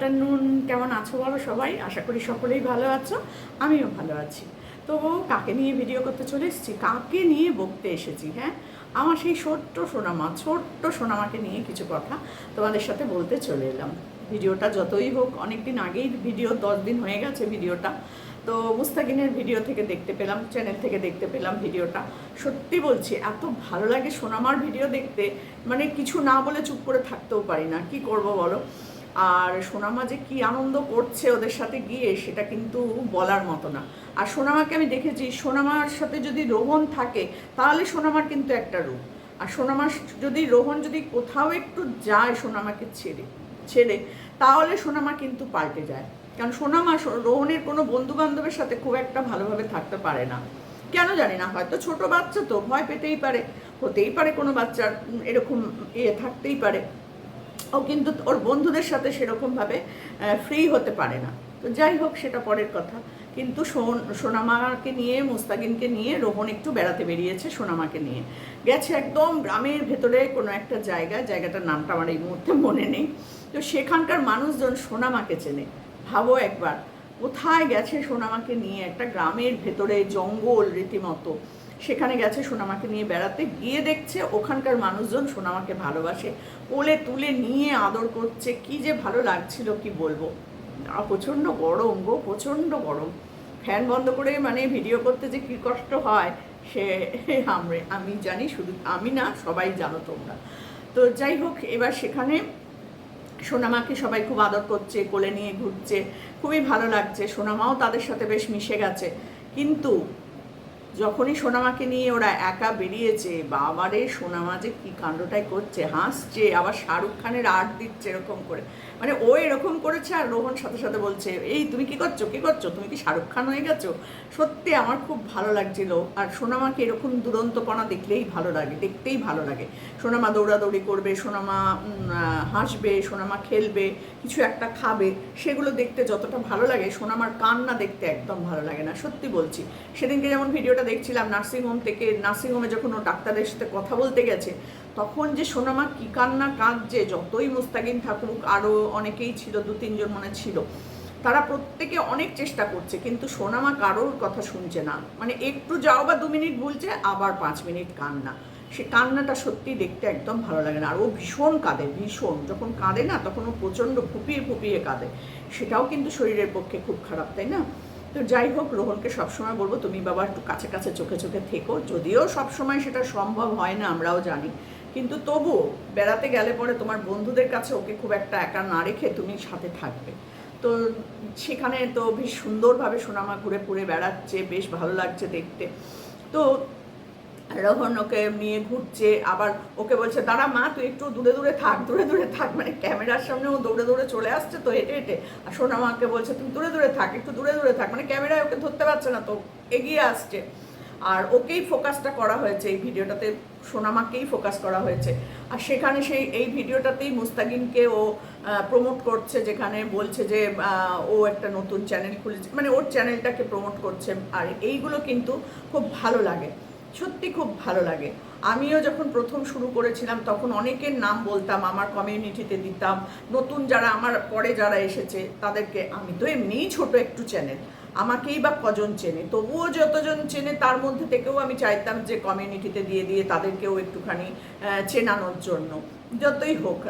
Afternoon কেমন আছো বলো সবাই? আশা করি সকলেই ভালো আছো, আমিও ভালো আছি। তো কাকে নিয়ে ভিডিও করতে চলে এসেছি? কাকে নিয়ে বকতে এসেছি হ্যাঁ? আমার সেই ছোট্ট সোনামা, ছোট্ট সোনামাকে নিয়ে কিছু কথা তোমাদের সাথে বলতে চলে এলাম। ভিডিওটা যতই হোক অনেক দিন আগেই ভিডিও দশ দিন হয়ে গেছে ভিডিওটা। তো মুস্তাকিনের ভিডিও থেকে দেখতে পেলাম চ্যানেল থেকে দেখতে পেলাম ভিডিওটা। সত্যি বলছি, এত ভালো লাগে সোনামার ভিডিও দেখতে। মানে কিছু না বলে চুপ করে থাকতেও পারি না। কি করব বলো? আর সোনামা যে কি আনন্দ করছে ওদের সাথে গিয়ে সেটা কিন্তু বলার মতো না। আর সোনামাকে আমি দেখেছি, সোনামার সাথে যদি রোহন থাকে, তাহলে সোনামার কিন্তু একটা রূপ। আর সোনামার যদি, রোহন যদি কোথাও একটু যায় সোনামাকে ছেড়ে ছেড়ে, তাহলে সোনামা কিন্তু পাল্টে যায়। কারণ সোনামা রোহনের কোনো বন্ধু বান্ধবের সাথে খুব একটা ভালোভাবে থাকতে পারে না। কেন জানি না, হয়তো ছোট বাচ্চা তো, ভয় পেতেই পারে। হতেই পারে কোনো বাচ্চার এরকম ইয়ে থাকতেই পারে। ও কিন্তু ওর বন্ধুদের সাথে সেরকমভাবে ফ্রি হতে পারে না। তো যাই হোক, সেটা পরের কথা। কিন্তু সোন- সোনামাকে নিয়ে মুস্তাকিনকে নিয়ে, রোহন একটু বেড়াতে বেরিয়েছে সোনামাকে নিয়ে। গেছে একদম গ্রামের ভেতরে কোনো একটা জায়গা, জায়গাটার নামটা আমার এই মুহূর্তে মনে নেই। তো সেখানকার মানুষজন সোনামাকে চেনে। ভাবো একবার, কোথায় গেছে সোনামাকে নিয়ে? একটা গ্রামের ভেতরে জঙ্গল রীতিমতো। সেখানে গেছে সোনামাকে নিয়ে বেড়াতে। গিয়ে দেখছে ওখানকার মানুষজন সোনামাকে ভালোবাসে। কোলে তুলে নিয়ে আদর করছে। কি যে ভালো লাগছিল, কি বলব? প্রচণ্ড গরম গো, প্রচণ্ড গরম। ফ্যান বন্ধ করে মানে ভিডিও করতে যে কী কষ্ট হয়, সে আমরা, আমি জানি শুধু, আমি না, সবাই জানো তোমরা। তো যাই হোক, এবার সেখানে সোনামাকে সবাই খুব আদর করছে, কোলে নিয়ে ঘুরছে। খুবই ভালো লাগছে। সোনামাও তাদের সাথে বেশ মিশে গেছে। কিন্তু যখনই সোনামাকে নিয়ে ওরা একা বেরিয়েছে, বাবারে সোনামা যে কী কাণ্ডটাই করছে, হাসছে, আবার শাহরুখ খানের আর্ট দিচ্ছে এরকম করে। মানে ও এরকম করেছে আর রোহন সাথে সাথে বলছে, এই তুমি কি করছ? কি করছ? তুমি কি শাহরুখ খান হয়ে গেছো? সত্যি আমার খুব ভালো লাগছিল। আর সোনামাকে এরকম দুরন্তপনা দেখলেই ভালো লাগে, দেখতেই ভালো লাগে। সোনামা দৌড়াদৌড়ি করবে, সোনামা হাসবে, সোনামা খেলবে, কিছু একটা খাবে, সেগুলো দেখতে যতটা ভালো লাগে, সোনামার কান্না দেখতে একদম ভালো লাগে না, সত্যি বলছি। সেদিনকে যেমন ভিডিওটা দেখছিলাম নার্সিংহোম থেকে নার্সিংহোমে যখন ও ডাক্তারের সাথে কথা বলতে গেছে, তখন যে সোনামা কি কান্না কাঁদছে, যতই মুস্তাকিন থাকুক আরও অনেকেই ছিল, দু তিনজন মনে ছিল, তারা প্রত্যেকে অনেক চেষ্টা করছে, কিন্তু সোনামা কারোর কথা শুনছে না। মানে একটু যাও বা দু মিনিট ভুলছে আবার পাঁচ মিনিট কান্না। সে কান্নাটা সত্যি দেখতে একদম ভালো লাগে না। আর ও ভীষণ কাঁদে, ভীষণ। যখন কাঁদে না, তখন ও প্রচণ্ড ফুপিয়ে ফুপিয়ে কাঁদে। সেটাও কিন্তু শরীরের পক্ষে খুব খারাপ, তাই না? তো যাই হোক, রোহনকে সবসময় বলব, তুমি বাবা একটু কাছে কাছে চোখে চোখে থেকো। যদিও সবসময় সেটা সম্ভব হয় না, আমরাও জানি। কিন্তু তবু বেড়াতে গেলে পরে তোমার বন্ধুদের কাছে ওকে খুব একটা একা না রেখে তুমি সাথে থাকবে। তো সেখানে তো বেশ সুন্দরভাবে সোনামা ঘুরে ঘুরে বেড়াচ্ছে, বেশ ভালো লাগছে দেখতে। তো রোহন ওকে নিয়ে ঘুরছে, আবার ওকে বলছে, দাঁড়া মা, তুই একটু দূরে দূরে থাক, দূরে দূরে থাক। মানে ক্যামেরার সামনে ও দৌড়ে দৌড়ে চলে আসছে তো হেঁটে হেঁটে। আর সোনামাকে বলছে তুমি দূরে দূরে থাক, একটু দূরে দূরে থাক। মানে ক্যামেরায় ওকে ধরতে পারছে না তো, এগিয়ে আসছে। আর ওকেই ফোকাসটা করা হয়েছে এই ভিডিওটাতে সোনামাকেই ফোকাস করা হয়েছে। আর সেখানে সেই, এই ভিডিওটাতেই মুস্তাকিনকে ও প্রমোট করছে, যেখানে বলছে যে ও একটা নতুন চ্যানেল খুলেছে মানে ওর চ্যানেলটাকে প্রমোট করছে। আর এইগুলো কিন্তু খুব ভালো লাগে। সত্যি খুব ভালো লাগে। আমিও যখন প্রথম শুরু করেছিলাম, তখন অনেকের নাম বলতাম, আমার কমিউনিটিতে দিতাম। নতুন যারা আমার পরে যারা এসেছে, তাদেরকে আমি তো এমনিই ছোট একটু চ্যানেল আমাকেই বা কজন চেনে? তবুও যতজন চেনে, তার মধ্যে থেকেও আমি চাইতাম যে কমিউনিটিতে দিয়ে দিয়ে তাদেরকেও একটুখানি চেনানোর জন্য। যতই হোক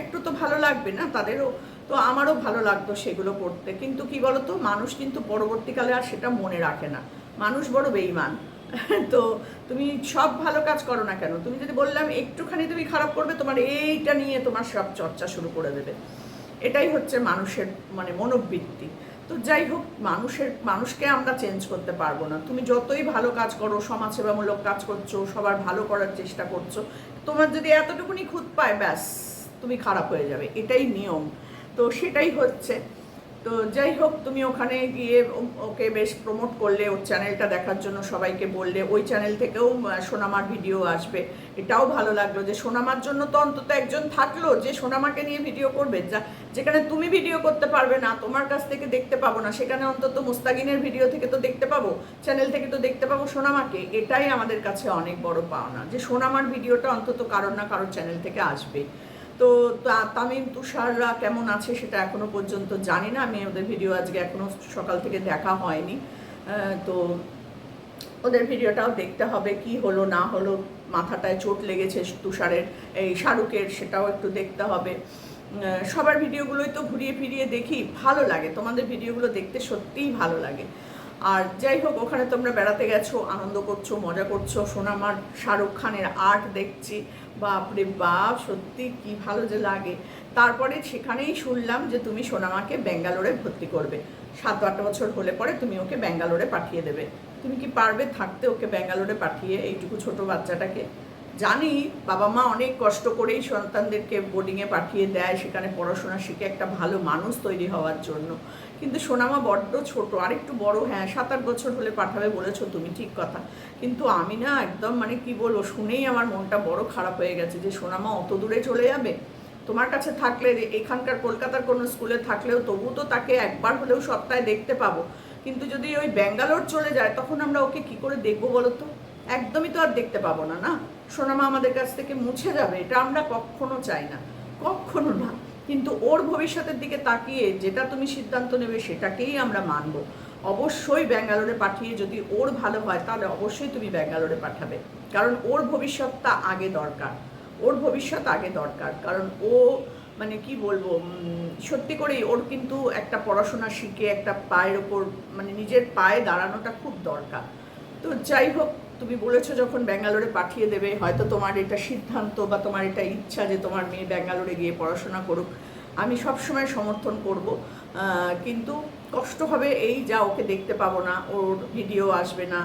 একটু তো ভালো লাগবে না, তাদেরও তো আমারও ভালো লাগতো সেগুলো করতে। কিন্তু কি বলতো, মানুষ কিন্তু পরবর্তীকালে আর সেটা মনে রাখে না। মানুষ বড় বেইমান তো তুমি সব ভালো কাজ করো না কেন? তুমি যদি বললাম একটুখানি তুমি খারাপ করবে, তোমার এইটা নিয়ে তোমার সব চর্চা শুরু করে দেবে। এটাই হচ্ছে মানুষের মানে মনোবৃত্তি। তো যাই হোক, মানুষের, মানুষকে আমরা চেঞ্জ করতে পারব না। তুমি যতই ভালো কাজ করো, সমাজসেবামূলক কাজ করছ, সবার ভালো করার চেষ্টা করছ, তোমার যদি এতটুকুনি খুঁত পায়, ব্যাস, তুমি খারাপ হয়ে যাবে। এটাই নিয়ম। তো সেটাই হচ্ছে। তো যাই হোক, তুমি ওখানে গিয়ে ওকে বেশ প্রমোট করলে, ওর চ্যানেলটা দেখার জন্য সবাইকে বললে। ওই চ্যানেল থেকেও সোনামার ভিডিও আসবে। এটাও ভালো লাগল যে সোনামার জন্য তো অন্তত একজন থাকল যে সোনামাকে নিয়ে ভিডিও করবে। যা, যেখানে তুমি ভিডিও করতে পারবে না, তোমার কাছ থেকে দেখতে পাবো না, সেখানে অন্তত মুস্তাকিনের ভিডিও থেকে তো দেখতে পাবো চ্যানেল থেকে তো দেখতে পাবো সোনামাকে। এটাই আমাদের কাছে অনেক বড় পাওনা, যে সোনামার ভিডিওটা অন্তত কারোর না কারোর চ্যানেল থেকে আসবে। তো তামিম, তুষাররা কেমন আছে সেটা এখনও পর্যন্ত জানি না। আমি ওদের ভিডিও আজকে এখনও সকাল থেকে দেখা হয়নি। তো ওদের ভিডিওটাও দেখতে হবে কি হলো, না হলো। মাথাটায় চোট লেগেছে তুষারের, এই শাহরুখের সেটাও একটু দেখতে হবে। সবার ভিডিওগুলোই তো ঘুরিয়ে ফিরিয়ে দেখি। ভালো লাগে, তোমাদের ভিডিওগুলো দেখতে সত্যিই ভালো লাগে। আর যাই হোক, ওখানে তোমরা বেড়াতে গেছো, আনন্দ করছ, মজা করছ। সোনামার শাহরুখ খানের আর্ট দেখছি। বাপরে বাপ, সত্যি কি ভালো যে লাগে। তারপরে সেখানেই শুনলাম যে তুমি সোনামাকে ব্যাঙ্গালোরে ভর্তি করবে। সাত আট বছর হলে পরে তুমি ওকে ব্যাঙ্গালোরে পাঠিয়ে দেবে। তুমি কি পারবে থাকতে ওকে ব্যাঙ্গালোরে পাঠিয়ে এইটুকু ছোট বাচ্চাটাকে? জানি বাবা মা অনেক কষ্ট করেই সন্তানদেরকে বোর্ডিংয়ে পাঠিয়ে দেয়, সেখানে পড়াশোনা শিখে একটা ভালো মানুষ তৈরি হওয়ার জন্য। কিন্তু সোনামা বড্ড ছোট আর একটু বড় হ্যাঁ সাত আট বছর হলে পাঠাবে বলেছ তুমি, ঠিক কথা। কিন্তু আমি না একদম মানে কি বলব, শুনেই আমার মনটা বড় খারাপ হয়ে গেছে যে সোনামা অত দূরে চলে যাবে। তোমার কাছে থাকলে এখানকার কলকাতার কোনো স্কুলে থাকলেও তবু তো তাকে একবার হলেও সপ্তাহে দেখতে পাবো। কিন্তু যদি ওই ব্যাঙ্গালোর চলে যায়, তখন আমরা ওকে কি করে দেখব বলো তো? একদমই তো আর দেখতে পাবো না না? সোনামা আমাদের কাছ থেকে মুছে যাবে, এটা আমরা কখনো চাই না, কখনো না। কিন্তু ওর ভবিষ্যতের দিকে তাকিয়ে যেটা তুমি সিদ্ধান্ত নেবে সেটাকেই আমরা মানব। অবশ্যই ব্যাঙ্গালোরে পাঠিয়ে যদি ওর ভালো হয়, তাহলে অবশ্যই তুমি ব্যাঙ্গালোরে পাঠাবে। কারণ ওর ভবিষ্যৎটা আগে দরকার, ওর ভবিষ্যৎ আগে দরকার। কারণ ও মানে কি বলব সত্যি করেই ওর কিন্তু একটা পড়াশোনা শিখে একটা পায়ের ওপর মানে নিজের পায়ে দাঁড়ানোটা খুব দরকার। তো যাই হোক তুমি বলেছ যখন ব্যাঙ্গালোরে পাঠিয়ে দেবে, হয়তো তোমার এটা সিদ্ধান্ত বা তোমার এটা ইচ্ছা যে তোমার মেয়ে ব্যাঙ্গালোরে গিয়ে পড়াশোনা করুক। আমি সবসময় সমর্থন করব কিন্তু কষ্ট হবে এই যা ওকে দেখতে পাবো না, ওর ভিডিও আসবে না।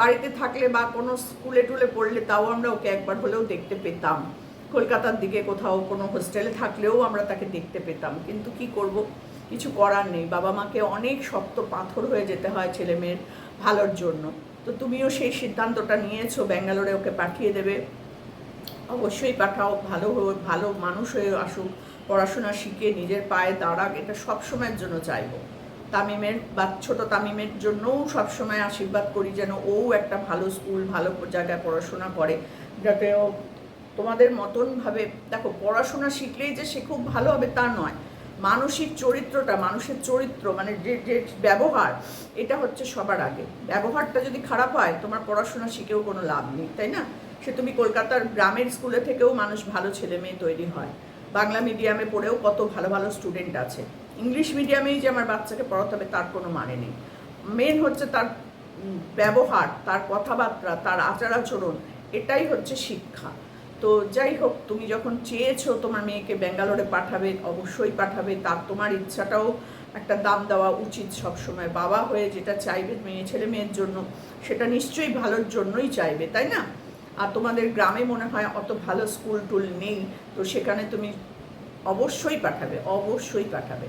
বাড়িতে থাকলে বা কোনো স্কুলে টুলে পড়লে তাও আমরা ওকে একবার হলেও দেখতে পেতাম। কলকাতার দিকে কোথাও কোনো হোস্টেলে থাকলেও আমরা তাকে দেখতে পেতাম। কিন্তু কি করব? কিছু করার নেই। বাবা মাকে অনেক শক্ত পাথর হয়ে যেতে হয় ছেলে মেয়ের ভালোর জন্য। তো তুমিও সেই সিদ্ধান্তটা নিয়েছো, ব্যাঙ্গালোরে ওকে পাঠিয়ে দেবে। অবশ্যই পাঠাও, ভালো ভালো মানুষ হয়ে আসুক, পড়াশোনা শিখে নিজের পায়ে দাঁড়াক, এটা সব সময়ের জন্য চাইব। তামিমের বা ছোটো তামিমের জন্যও সবসময় আশীর্বাদ করি যেন ও একটা ভালো স্কুল, ভালো জায়গায় পড়াশোনা করে। যাতে ও তোমাদের মতনভাবে, দেখো, পড়াশোনা শিখলেই যে সে খুব ভালো হবে তা নয়। মানসিক চরিত্রটা, মানুষের চরিত্র মানে যে যে ব্যবহার, এটা হচ্ছে সবার আগে। ব্যবহারটা যদি খারাপ হয়, তোমার পড়াশোনা শিখেও কোনো লাভ নেই, তাই না? সে তুমি কলকাতার গ্রামের স্কুলে থেকেও মানুষ ভালো ছেলে মেয়ে তৈরি হয়। বাংলা মিডিয়ামে পড়েও কত ভালো ভালো স্টুডেন্ট আছে। ইংলিশ মিডিয়ামেই যে আমার বাচ্চাকে পড়াতে হবে, তার কোনো মানে নেই। মেন হচ্ছে তার ব্যবহার, তার কথাবার্তা, তার আচার আচরণ এটাই হচ্ছে শিক্ষা। তো যাই হোক, তুমি যখন চেয়েছো তোমার মেয়েকে ব্যাঙ্গালোরে পাঠাবে, অবশ্যই পাঠাবে। তার তোমার ইচ্ছাটাও একটা দাম দেওয়া উচিত সবসময়। বাবা হয়ে যেটা চাইবে মেয়ে, ছেলে মেয়ের জন্য, সেটা নিশ্চয়ই ভালোর জন্যই চাইবে, তাই না? আর তোমাদের গ্রামে মনে হয় অত ভালো স্কুল টুল নেই, তো সেখানে তুমি অবশ্যই পাঠাবে অবশ্যই পাঠাবে।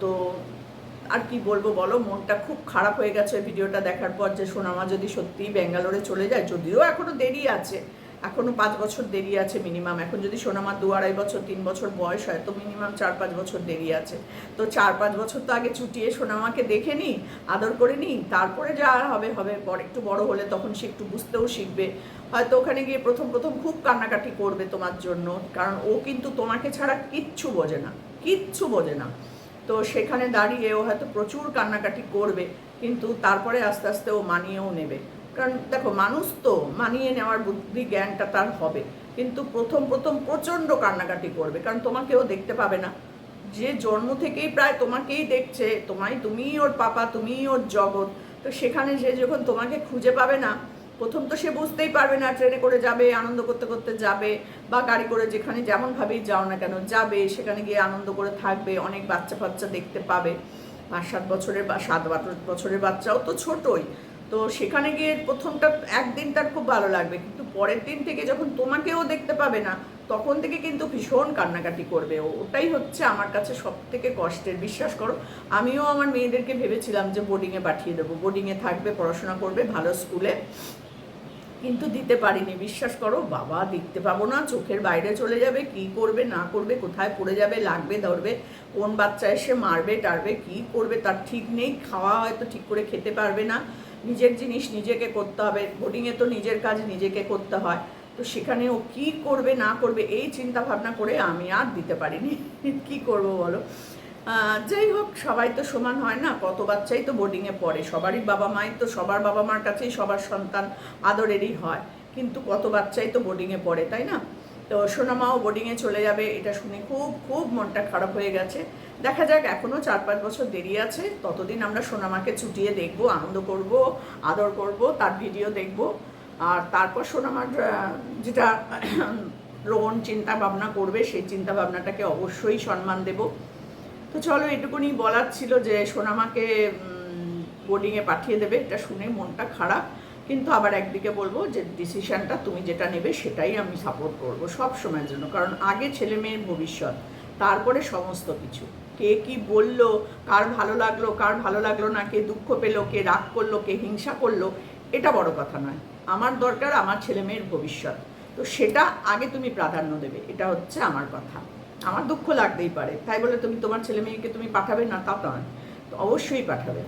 তো আর কি বলব বলো, মনটা খুব খারাপ হয়ে গেছে ভিডিওটা দেখার পর যে সোনামা যদি সত্যিই ব্যাঙ্গালোরে চলে যায়, যদিও এখনও দেরি আছে এখনও পাঁচ বছর দেরি আছে মিনিমাম এখন যদি সোনামার দু আড়াই বছর, তিন বছর বয়স হয়, তো মিনিমাম চার পাঁচ বছর দেরি আছে। তো চার পাঁচ বছর তো আগে ছুটিয়ে সোনামাকে দেখে নিই আদর করে নিই তারপরে যা হবে হবে। পর একটু বড় হলে তখন সে একটু বুঝতেও শিখবে। হয়তো ওখানে গিয়ে প্রথম প্রথম খুব কান্নাকাটি করবে তোমার জন্য, কারণ ও কিন্তু তোমাকে ছাড়া কিচ্ছু বোঝে না, কিচ্ছু বোঝে না। তো সেখানে দাঁড়িয়ে ও হয়তো প্রচুর কান্নাকাটি করবে, কিন্তু তারপরে আস্তে আস্তে ও মানিয়েও নেবে। কারণ দেখো, মানুষ তো মানিয়ে নেওয়ার বুদ্ধি, জ্ঞানটা তার হবে। কিন্তু প্রথম প্রথম প্রচণ্ড কান্নাকাটি করবে। কারণ তোমাকেও দেখতে পাবে না। যে জন্ম থেকেই প্রায় তোমাকেই দেখছে, তোমায় তুমিই ওর পাপা, তুমিই ওর জগৎ। তো সেখানে সে যখন তোমাকে খুঁজে পাবে না, প্রথম তো সে বুঝতেই পারবে না, ট্রেনে করে যাবে, আনন্দ করতে করতে যাবে, বা গাড়ি করে যেখানে যেমনভাবেই যাও না কেন যাবে, সেখানে গিয়ে আনন্দ করে থাকবে, অনেক বাচ্চা ফাচ্চা দেখতে পাবে। পাঁচ সাত বছরের বা সাত বছরের বাচ্চাও তো ছোটই। তো সেখানে গিয়ে প্রথমটা একদিন তার খুব ভালো লাগবে, কিন্তু পরের দিন থেকে যখন তোমাকেও দেখতে পাবে না, তখন থেকে কিন্তু ভীষণ কান্নাকাটি করবে। ও, ওটাই হচ্ছে আমার কাছে সব থেকে কষ্টের। বিশ্বাস করো, আমিও আমার মেয়েদেরকে ভেবেছিলাম যে বোর্ডিংয়ে পাঠিয়ে দেবো। বোর্ডিংয়ে থাকবে, পড়াশোনা করবে, ভালো স্কুলে কিন্তু দিতে পারিনি। বিশ্বাস করো, বাবা, দেখতে পাবো না, চোখের বাইরে চলে যাবে, কি করবে, না করবে, কোথায় পড়ে যাবে, লাগবে, ধরবে, কোন বাচ্চা এসে মারবে, টারবে, কি করবে, তার ঠিক নেই, খাওয়া হয়তো ঠিক করে খেতে পারবে না। নিজের জিনিস নিজেকে করতে হবে বোর্ডিংয়ে তো নিজের কাজ নিজেকে করতে হয়। তো সেখানে ও কী করবে, না করবে, এই চিন্তা ভাবনা করে আমি আর দিতে পারিনি। কি করব বলো? যাই হোক, সবাই তো সমান হয় না, কত বাচ্চাই তো বোর্ডিংয়ে পড়ে, সবারই বাবা মাই তো, সবার বাবা মার কাছেই সবার সন্তান আদরেরই হয়। কিন্তু কত বাচ্চাই তো বোর্ডিংয়ে পড়ে, তাই না? তো সোনামাও বোর্ডিংয়ে চলে যাবে, এটা শুনে খুব খুব মনটা খারাপ হয়ে গেছে। দেখা যাক এখনও চার পাঁচ বছর দেরি আছে, ততদিন আমরা সোনামাকে ছুটিয়ে দেখব, আনন্দ করব, আদর করব, তার ভিডিও দেখব। আর তারপর সোনামার যেটা গ্রহণ চিন্তা ভাবনা করবে, সেই চিন্তা ভাবনাটাকে অবশ্যই সম্মান দেব। তো চলো, এটুকুনি বলার ছিল যে সোনামাকে বোর্ডিংয়ে পাঠিয়ে দেবে, এটা শুনে মনটা খারাপ। কিন্তু আবার একদিকে বলব যে ডিসিশনটা তুমি যেটা নেবে সেটাই আমি সাপোর্ট করব সব সময়ের জন্য। কারণ আগে ছেলে মেয়ের ভবিষ্যৎ, তারপরে সমস্ত কিছু। কে কি বলল, কার ভালো লাগল, কার ভালো লাগল না, কে দুঃখ পেল, কে রাগ করল, কে হিংসা করল, এটা বড় কথা নয়। আমার দরকার আমার ছেলে মেয়ের ভবিষ্যৎ। তো সেটা আগে তুমি প্রাধান্য দেবে, এটা হচ্ছে আমার কথা। আমার দুঃখ লাগতেই পারে। তাই বলে তুমি তোমার ছেলে মেয়েকে তুমি পাঠাবে না? তা নয়। তো অবশ্যই পাঠাবে।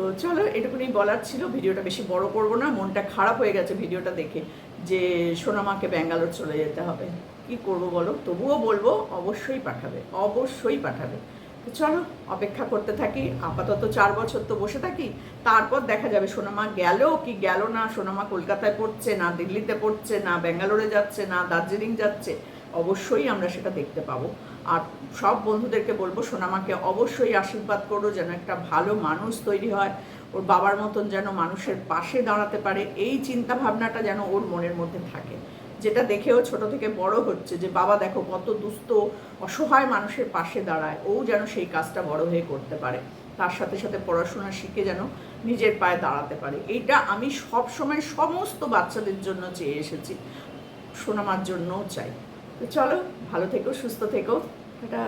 তো চলো, এটুকুনি বলার ছিল, ভিডিওটা বেশি বড় করব না, মনটা খারাপ হয়ে গেছে ভিডিওটা দেখে, যে সোনামাকে ব্যাঙ্গালোর চলে যেতে হবে। কি করব বলো? তবুও বলব, অবশ্যই পাঠাবে অবশ্যই পাঠাবে। তো চলো, অপেক্ষা করতে থাকি, আপাতত চার বছর তো বসে থাকি, তারপর দেখা যাবে সোনামা গেল কি গেল না, সোনামা কলকাতায় পড়ছে না, দিল্লিতে পড়ছে না, ব্যাঙ্গালোরে যাচ্ছে না, দার্জিলিং যাচ্ছে, অবশ্যই আমরা সেটা দেখতে পাবো। আর সব বন্ধুদেরকে বলব, সোনামাকে অবশ্যই আশীর্বাদ করো যেন একটা ভালো মানুষ তৈরি হয়, ওর বাবার মতন যেন মানুষের পাশে দাঁড়াতে পারে, এই চিন্তা ভাবনাটা যেন ওর মনের মধ্যে থাকে। যেটা দেখেও ছোট থেকে বড় হচ্ছে যে, বাবা দেখো কত দুস্থ, অসহায় মানুষের পাশে দাঁড়ায়, ও যেন সেই কাজটা বড় হয়ে করতে পারে। তার সাথে সাথে পড়াশোনা শিখে যেন নিজের পায়ে দাঁড়াতে পারে। এইটা আমি সব সময় সমস্ত বাচ্চাদের জন্য চেয়ে এসেছি, সোনামার জন্যও চাই। তো চলো, ভালো থেকো, সুস্থ থেকো। এটা